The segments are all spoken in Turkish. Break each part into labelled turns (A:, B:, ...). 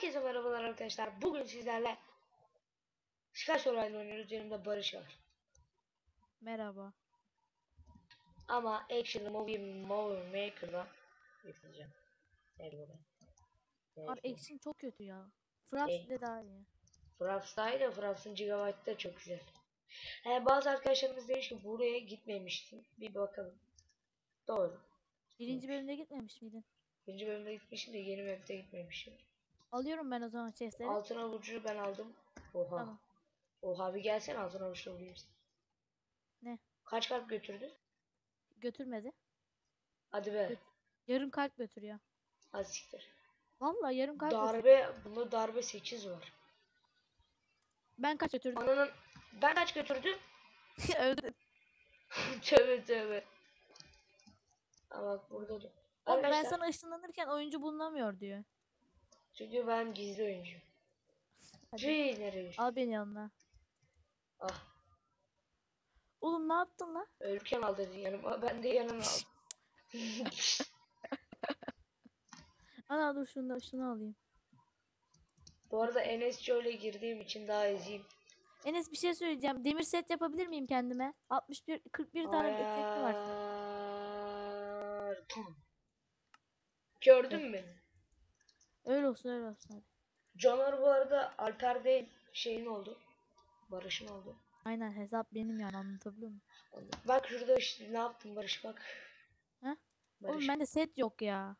A: Herkese merhabalar arkadaşlar. Bugün sizlerle Sky Survival oynuyoruz. Yanımda Barış var.
B: Merhaba.
A: Ama Action Movie Movie. Gel buraya. Gel
B: Abi. Action çok kötü ya. Fraps
A: Şey-
B: bile daha iyi.
A: Fraps daha iyi de Fraps'ın Gigabyte da çok güzel. He, bazı arkadaşlarımız demiş ki buraya gitmemiştin. Bir bakalım. Doğru.
B: Birinci bölümde gitmemiş miydin?
A: Birinci bölümde gitmişim de yeni map'te gitmemişim.
B: Alıyorum ben o zaman chestleri.
A: Altın avucu ben aldım. Oha.
B: Tamam.
A: Oha bir gelsene altın avuçla seni.
B: Ne?
A: Kaç kalp götürdü?
B: Götürmedi.
A: Hadi be.
B: Göt- Yarım kalp götürüyor.
A: Hadi siktir.
B: Vallahi yarım kalp götürüyor.
A: Darbe, bunda darbe 8 var.
B: Ben kaç götürdüm?
A: Ananın, ben kaç götürdüm?
B: Öldü.
A: tövbe tövbe. Aa bak burada da.
B: Oğlum ben sana ışınlanırken oyuncu bulunamıyor diyor.
A: Çünkü ben gizli oyuncuyum. Nereye düştü?
B: Al beni yanına.
A: Ah,
B: Oğlum ne yaptın lan?
A: ölürken al dedin yanıma, ben de yanıma aldım.
B: Ana dur şunu da şunu alayım.
A: Bu arada Enes ile girdiğim için daha eziyim.
B: Enes bir şey söyleyeceğim. Demir set yapabilir miyim kendime? 61 41 tane etekli var.
A: Gördün mü?
B: Öyle olsun öyle olsun hadi.
A: Caner bu arada Alper değil şeyin oldu. Barış'ın oldu.
B: Aynen hesap benim yani anlatabiliyor muyum?
A: Bak şurada işte ne yaptım Barış bak.
B: Ha?
A: Barış.
B: Oğlum bende set yok ya.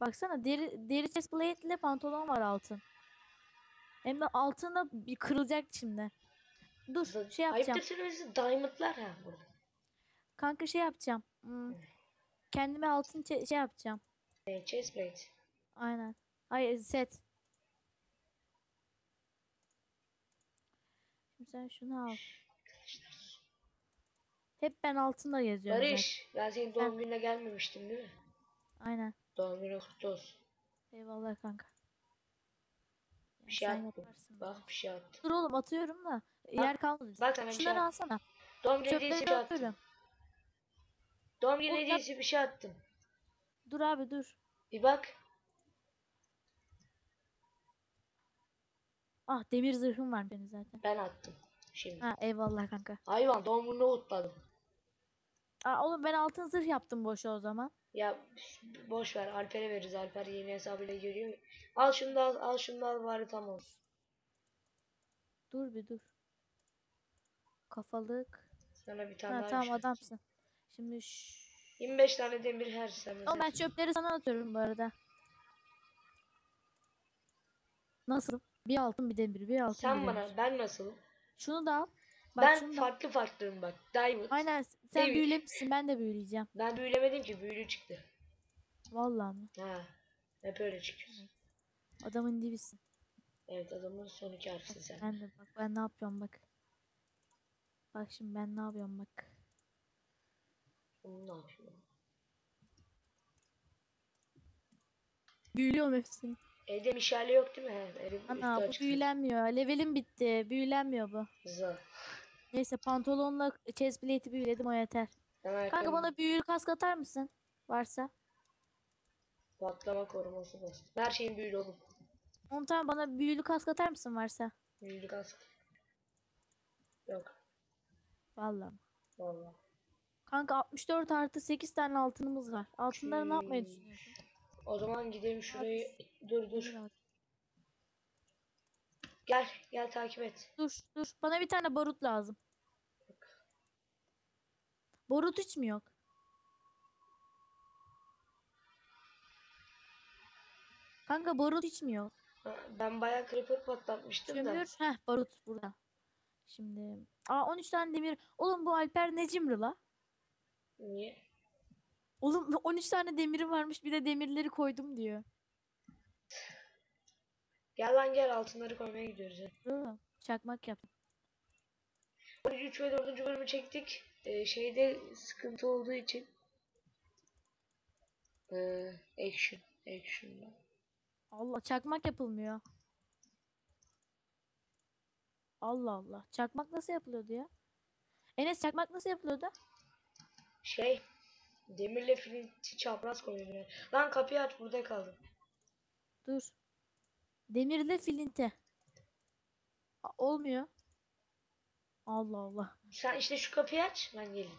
B: Baksana deri deri chest plate ile pantolon var altın. Hem de altında bir kırılacak şimdi. Dur
A: Z-
B: şey yapacağım.
A: Ayıptır söylemesi diamondlar ha burada.
B: Kanka şey yapacağım. Hmm, Kendime altın şey yapacağım.
A: E, chestplate.
B: Aynen. Hayır set. Şimdi sen şunu al. Hep ben altınla yazıyorum.
A: Barış ben senin doğum gününe gelmemiştim değil mi?
B: Aynen.
A: Doğum günü kutlu olsun.
B: Eyvallah kanka.
A: Bir şey attım. Bak bir şey attım.
B: Dur oğlum atıyorum da yer kalmadı.
A: Bak bir şey
B: Şunları
A: attım.
B: alsana.
A: Doğum günü hediyesi bir attım.
B: atıyorum.
A: Doğum günü hediyesi bir şey attım.
B: Dur abi dur.
A: Bir bak.
B: Ah demir zırhım var benim zaten.
A: Ben attım. Şimdi.
B: Ha eyvallah kanka.
A: Hayvan doğum gününü kutladım.
B: Aa oğlum ben altın zırh yaptım boşa o zaman.
A: Ya boş ver Alper'e veririz. Alper yeni hesabıyla geliyor. Al şunu da al, al şunu da al bari tam olsun.
B: Dur bir dur. Kafalık.
A: Sana bir tane
B: Ha
A: daha
B: tamam
A: şey.
B: adamsın. Şimdi şş.
A: 25 tane demir her sene.
B: Oğlum ben çöpleri sana atıyorum bu arada. Nasıl? Bir altın bir demir, bir altın bir
A: Sen
B: demir.
A: bana ben nasılım?
B: Şunu da al. Bak
A: ben
B: şunu da.
A: farklı farklıyım bak. Diamond.
B: Aynen sen
A: Demir.
B: büyülemişsin ben de büyüleyeceğim.
A: Ben büyülemedim ki büyülü çıktı.
B: Vallahi mı?
A: Ha. Hep öyle çıkıyor.
B: Adamın dibisin.
A: Evet adamın son iki harfisin sen.
B: Ben de bak ben ne yapıyorum bak. Bak şimdi ben ne yapıyorum bak.
A: Bunu ne yapıyor?
B: Büyülüyorum hepsini.
A: Evde mişale yok değil mi? He,
B: Ana bu
A: açık.
B: büyülenmiyor. Levelim bitti. Büyülenmiyor bu.
A: Güzel.
B: Neyse pantolonla chest plate'i büyüledim o yeter.
A: Hemen
B: Kanka bana büyülü kask atar mısın? Varsa.
A: patlama koruması bastım. Her şeyin büyülü oğlum.
B: 10 tane bana büyülü kask atar mısın varsa?
A: Büyülü kask. Yok.
B: Vallahi.
A: Vallahi.
B: Kanka 64 artı 8 tane altınımız var. Altınları ne yapmayı
A: Tüh.
B: düşünüyorsun?
A: O zaman gidelim şurayı. Dur dur. Gel gel takip et.
B: Dur dur. Bana bir tane barut lazım. Barut hiç mi yok? Kanka barut hiç mi yok?
A: Ben bayağı creeper patlatmıştım da.
B: Kömür. Heh barut burada. Şimdi. Aa 13 tane demir. Oğlum bu Alper ne cimri la?
A: Niye?
B: Oğlum 13 tane demiri varmış bir de demirleri koydum diyor.
A: Gel lan gel altınları koymaya gidiyoruz.
B: Oğlum, Çakmak yaptım.
A: 13 ve 4. bölümü çektik. Ee, şeyde sıkıntı olduğu için. Ee, action. Action'da.
B: Allah çakmak yapılmıyor. Allah Allah. Çakmak nasıl yapılıyordu ya? Enes çakmak nasıl yapılıyordu?
A: Şey. Demirle flinti çapraz koyuyor. Lan kapıyı aç burada kaldım.
B: Dur. Demirle filinti. A- Olmuyor. Allah Allah.
A: Sen işte şu kapıyı aç ben geleyim.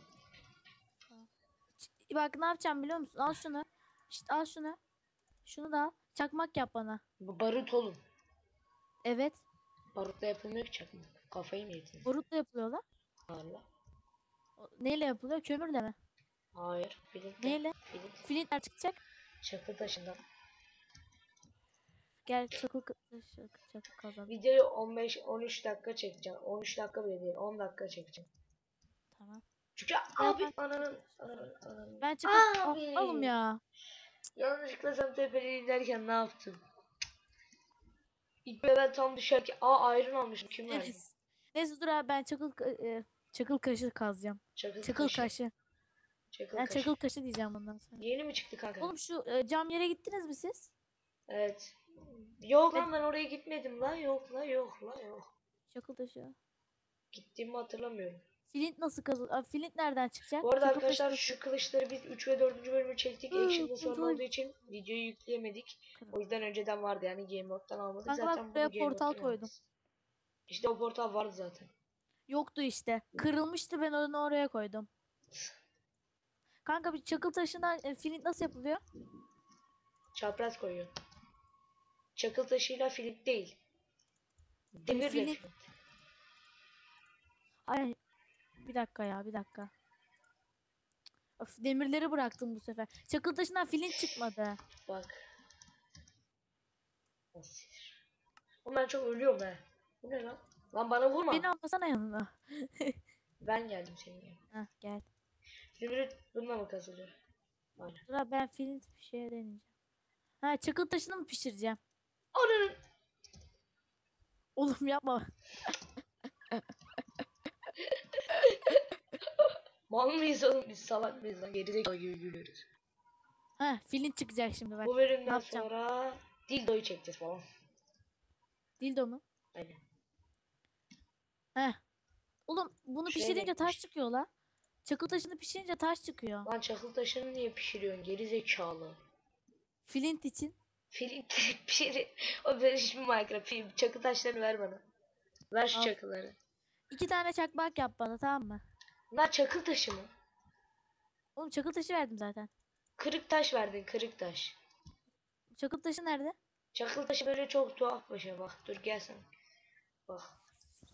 B: Bak ne yapacağım biliyor musun? Al şunu. İşte al şunu. Şunu da al. Çakmak yap bana.
A: Bu barut oğlum.
B: Evet.
A: Barutla yapılmıyor ki çakmak. Kafayı mı yediniz?
B: Barutla yapılıyor lan.
A: Allah.
B: Neyle yapılıyor? Kömürle mi?
A: Hayır. Filint.
B: Neyle?
A: Filint.
B: Filintler çıkacak.
A: Çakıl taşından.
B: Gel çakıl ka- çakıl, kazalım.
A: Videoyu 15-13 dakika çekeceğim. 13 dakika bile değil. 10 dakika çekeceğim.
B: Tamam.
A: Çünkü
B: ben-
A: abi ananın ananın ananın.
B: Ben çakıl
A: Abi.
B: Alım ya.
A: Yanlışlıkla sen tepeliği inerken ne yaptım? İlk ben tam düşerken aa ayrın almışım kim verdi?
B: Neyse. Dur abi ben çakıl e, çakıl kaşı kazacağım.
A: Çakıl,
B: Çakıl
A: kaşı.
B: kaşı.
A: Çakıl
B: Ben
A: kaşı.
B: çakıl kaşı diyeceğim bundan sonra.
A: Yeni mi çıktı kanka?
B: Oğlum şu e, cam yere gittiniz mi siz?
A: Evet. Yok lan ben oraya gitmedim lan yok la yok la yok.
B: Çakıl taşı.
A: Gittiğimi hatırlamıyorum.
B: Flint nasıl kazıl? Flint nereden çıkacak?
A: Bu arada
B: Çakıl taşı
A: arkadaşlar
B: nasıl-
A: şu kılıçları biz 3 ve 4. bölümü çektik. Action'da sorun olduğu için videoyu yükleyemedik. O yüzden önceden vardı yani Game Mode'dan almadık.
B: Kanka
A: zaten
B: buraya portal koydum.
A: alırız. İşte o portal vardı zaten.
B: Yoktu işte. Kırılmıştı ben onu oraya koydum. Kanka bir çakıl taşından e, flint nasıl yapılıyor?
A: Çapraz koyuyor. Çakıl taşıyla filik değil. Demirle
B: filik. Ay bir dakika ya bir dakika. Of, demirleri bıraktım bu sefer. Çakıl taşından flint çıkmadı.
A: Bak. Oğlum ben çok ölüyorum he. Bu ne lan? Lan bana vurma.
B: Beni almasana yanına.
A: Ben geldim senin yanına.
B: Heh, gel.
A: Zümrüt bununla mı kazılıyor? Aynen.
B: Abi ben flint bir şey deneyeceğim. Ha çakıl taşını mı pişireceğim?
A: Ananın.
B: Oğlum yapma.
A: Mal mıyız oğlum biz salak mıyız lan? Gerizekalı gibi gülüyoruz.
B: Ha flint çıkacak şimdi bak.
A: Bu bölümden
B: yapacağım?
A: sonra dildoyu çekeceğiz falan.
B: Dildo mu?
A: Aynen.
B: Heh. Oğlum bunu
A: Şey
B: pişirince taş çıkıyor la. Çakıl taşını pişirince taş çıkıyor.
A: Lan çakıl taşını niye pişiriyorsun gerizekalı?
B: Flint için.
A: Film pişir. O böyle hiçbir Minecraft. Çakıl taşlarını ver bana. Ver şu
B: Al.
A: çakılları.
B: İki tane çakmak yap bana tamam mı?
A: Bunlar çakıl taşı mı?
B: Oğlum çakıl taşı verdim zaten.
A: Kırık taş verdin kırık taş.
B: Çakıl taşı nerede?
A: Çakıl taşı böyle çok tuhaf bir şey bak. Dur gel sen. Bak.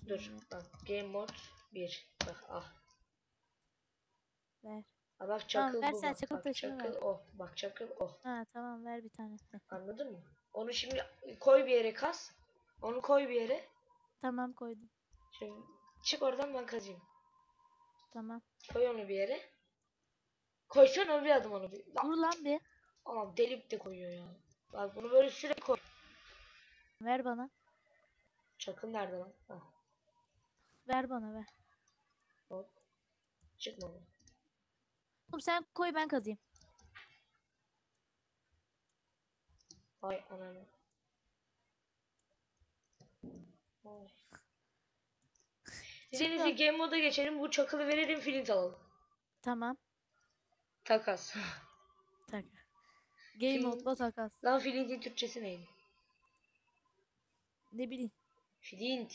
A: Dur. Bak. Game mode 1. Bak ah.
B: Ver.
A: Ha bak
B: Tamam,
A: çakıl
B: ver
A: bu
B: sen
A: bak.
B: çakıl
A: bak
B: taşını
A: çakıl
B: ver.
A: o. Bak çakıl o.
B: Ha tamam ver bir tane.
A: Anladın mı? Onu şimdi koy bir yere kas. Onu koy bir yere.
B: tamam koydum.
A: Şimdi çık oradan ben kazayım.
B: Tamam.
A: Koy onu bir yere. Koysana bir adım onu bir. Lan,
B: Dur lan bir.
A: Aman delik de koyuyor ya. Bak bunu böyle sürekli koy.
B: Ver bana.
A: Çakıl nerede lan? Ha,
B: Ver bana ver.
A: hop. Çıkmadı.
B: Oğlum sen koy ben kazıyım.
A: Ay ananı. İyisi game moda geçelim. Bu çakılı verelim flint alalım.
B: Tamam.
A: Takas.
B: Tak. Game
A: Flint.
B: mode'la takas.
A: Lan flintin Türkçesi neydi?
B: Ne bileyim.
A: Flint.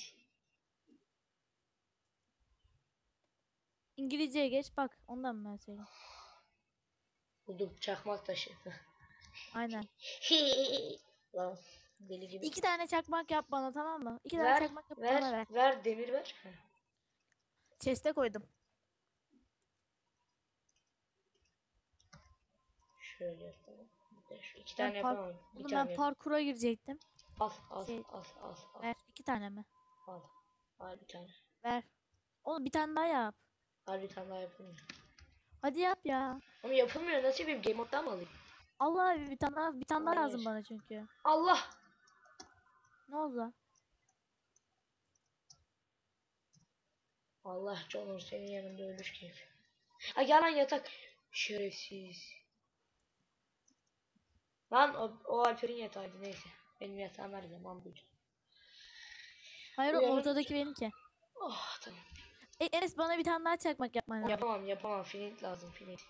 B: İngilizceye geç bak. Ondan mı ben söyleyeyim?
A: Buldum. Çakmak taşı.
B: Aynen.
A: Lan deli gibi.
B: İki tane çakmak yap bana tamam mı? İki tane
A: ver,
B: çakmak yap
A: ver,
B: bana ver.
A: ver, demir ver.
B: Chest'e koydum.
A: Şöyle yapalım. Şu iki
B: Ben
A: tane
B: park-
A: yapamam. Bir
B: Oğlum
A: tane
B: ben parkura girecektim.
A: Al, al,
B: şey-
A: al, al, al,
B: Ver. iki tane mi?
A: al. Al bir tane.
B: Ver. Oğlum bir tane daha yap.
A: Al bir tane daha yapılmıyor.
B: Hadi yap ya.
A: Ama yapılmıyor. Nasıl yapayım? Game mode'dan mı alayım?
B: Allah abi bir tane daha bir tane daha lazım bana çünkü.
A: Allah!
B: Ne oldu?
A: Allah canım senin yanında ölmüş keyif. Ha gel lan yatak. Şerefsiz. Lan o, o Alper'in yatağıydı neyse. Benim yatağım her zaman buydu.
B: Hayır
A: Uyanınca-
B: ortadaki benimki.
A: Oh tamam.
B: E, Enes bana bir tane daha çakmak yapman lazım.
A: Yapamam yapamam. Finit lazım finit.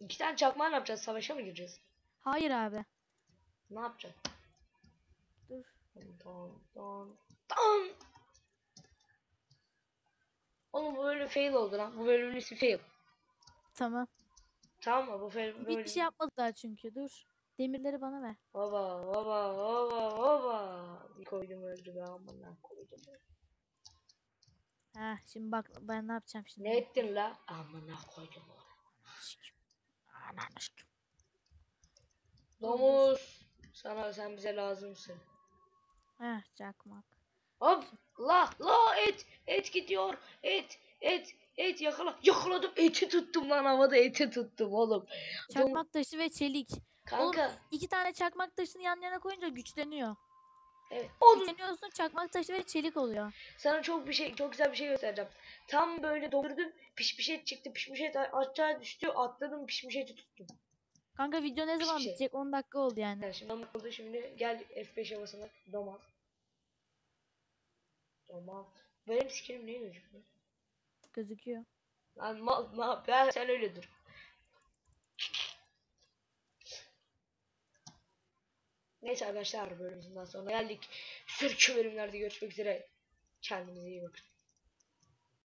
A: İki tane çakmağı ne yapacağız? Savaşa mı gireceğiz?
B: Hayır abi.
A: Ne yapacağız?
B: Dur.
A: Don don don. Oğlum bu böyle fail oldu lan. Bu bölümün ismi fail.
B: Tamam.
A: Tamam mı? Bu fail böyle.
B: Hiçbir şey yapmadılar çünkü. Dur. Demirleri bana ver.
A: Baba baba baba baba. Bir koydum öldü be amına koydum.
B: Heh şimdi bak ben ne yapacağım şimdi.
A: Ne ettin la? Amına koydum.
B: Ananı sikim.
A: Domuz. Sana sen bize lazımsın.
B: Heh çakmak.
A: Hop la la et et gidiyor et et et yakala yakaladım eti tuttum lan havada eti tuttum oğlum.
B: Çakmak taşı ve çelik.
A: Kanka
B: Oğlum iki tane çakmak taşını yan yana koyunca güçleniyor.
A: Evet. Oğlum
B: Güçleniyorsun çakmak taşı ve çelik oluyor.
A: sana çok bir şey çok güzel bir şey göstereceğim. Tam böyle doldurdum pişmiş et çıktı pişmiş et aşağı düştü atladım pişmiş eti tuttum.
B: Kanka video ne zaman
A: şey.
B: bitecek? 10 dakika oldu yani.
A: Yani şimdi oldu şimdi gel F5 havasına domal. Domal. Benim sikerim niye gözükmüyor?
B: Gözüküyor.
A: Lan mal ne yap ya sen öyle dur. Neyse arkadaşlar bölümümüzden sonra geldik. Sürkü bölümlerde görüşmek üzere. Kendinize iyi bakın.